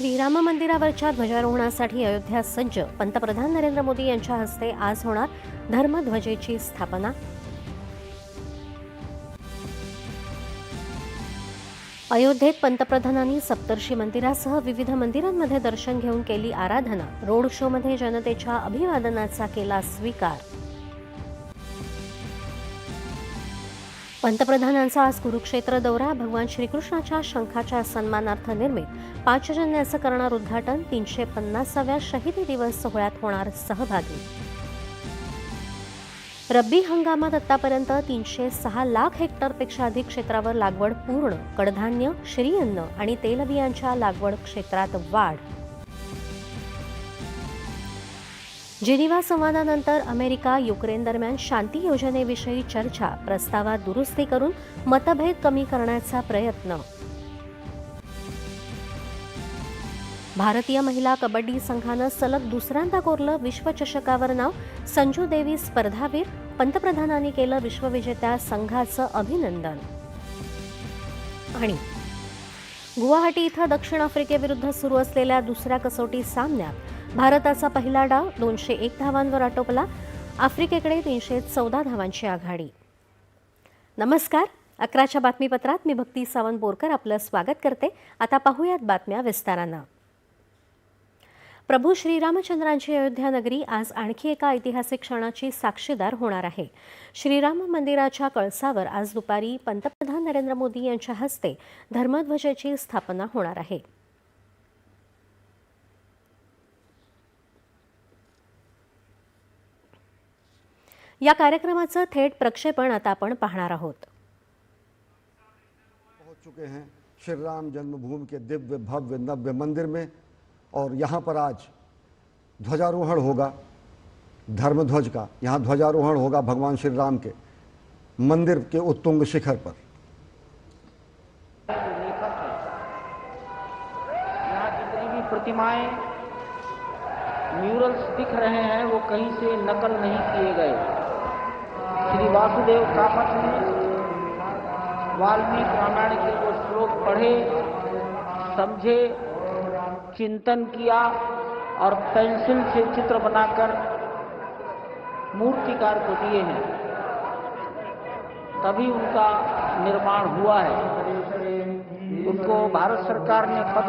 श्रीराम मंदिरावरच्या ध्वजारोहणासाठी अयोध्या सज्ज पंतप्रधान नरेंद्र मोदी यांच्या हस्ते आज होणार धर्मध्वजेची स्थापना. अयोध्येत पंतप्रधानांनी सप्तर्षी मंदिरासह विविध मंदिरांमध्ये दर्शन घेऊन केली आराधना. रोड शोमध्ये जनतेच्या अभिवादनाचा केला स्वीकार. पंतप्रधानांचा आज कुरुक्षेत्र दौरा भगवान श्रीकृष्णाच्या शंखाच्या सन्मानार्थ निर्मित. पाचजन्याचं करणार उद्घाटन तीनशे पन्नासाव्या शहीदी दिवस सोहळ्यात होणार सहभागी. रब्बी हंगामात आतापर्यंत तीनशे सहा लाख हेक्टरपेक्षा अधिक क्षेत्रावर लागवड पूर्ण. कडधान्य श्रीअन्न आणि तेलबियांच्या लागवड क्षेत्रात वाढ. जिनिव्हा संवादानंतर अमेरिका युक्रेन दरम्यान शांती योजनेविषयी चर्चा प्रस्तावात दुरुस्ती करून मतभेद कमी करण्याचा प्रयत्न. भारतीय महिला कबड्डी संघानं सलग दुसऱ्यांदा कोरलं विश्वचषकावर नाव. संजू देवी स्पर्धावीर पंतप्रधानांनी केलं विश्वविजेत्या संघाचं अभिनंदन. आणि गुवाहाटी इथं दक्षिण आफ्रिकेविरुद्ध सुरू असलेल्या दुसऱ्या कसोटी सामन्यात भारताचा पहिला डाव दोनशे एक धावांवर आटोपला. आफ्रिकेकडे तीनशे चौदा धावांची आघाडी. नमस्कार. अकराच्या बातमीपत्रात मी भक्ती सावंत बोरकर आपलं स्वागत करते. आता पाहूयात बातम्या विस्तारानं. प्रभू श्रीरामचंद्रांची अयोध्या नगरी आज आणखी एका ऐतिहासिक क्षणाची साक्षीदार होणार आहे. श्रीराम मंदिराच्या कळसावर आज दुपारी पंतप्रधान नरेंद्र मोदी यांच्या हस्ते धर्मध्वजाची स्थापना होणार आहे. या कार्यक्रमाचं थेट प्रक्षेपण आता आपण पाहणार आहोत. पहुँच चुके हैं श्री राम जन्मभूमि के दिव्य भव्य नव्य मंदिर में और यहाँ पर आज ध्वजारोहण होगा धर्मध्वज का। यहाँ ध्वजारोहण होगा भगवान श्री राम के मंदिर के उत्तुंग शिखर पर। यहाँ जितनी भी प्रतिमाएँ म्यूरल्स दिख रहे हैं वो कहीं से नकल नहीं किए गए। वासुदेव कामत ने वाल्मीकि रामायण के वो श्लोक पढ़े, समझे, चिंतन किया और पेंसिल से चित्र बनाकर मूर्तिकार को दिए हैं। तभी उनका निर्माण हुआ है। उनको भारत सरकार ने पद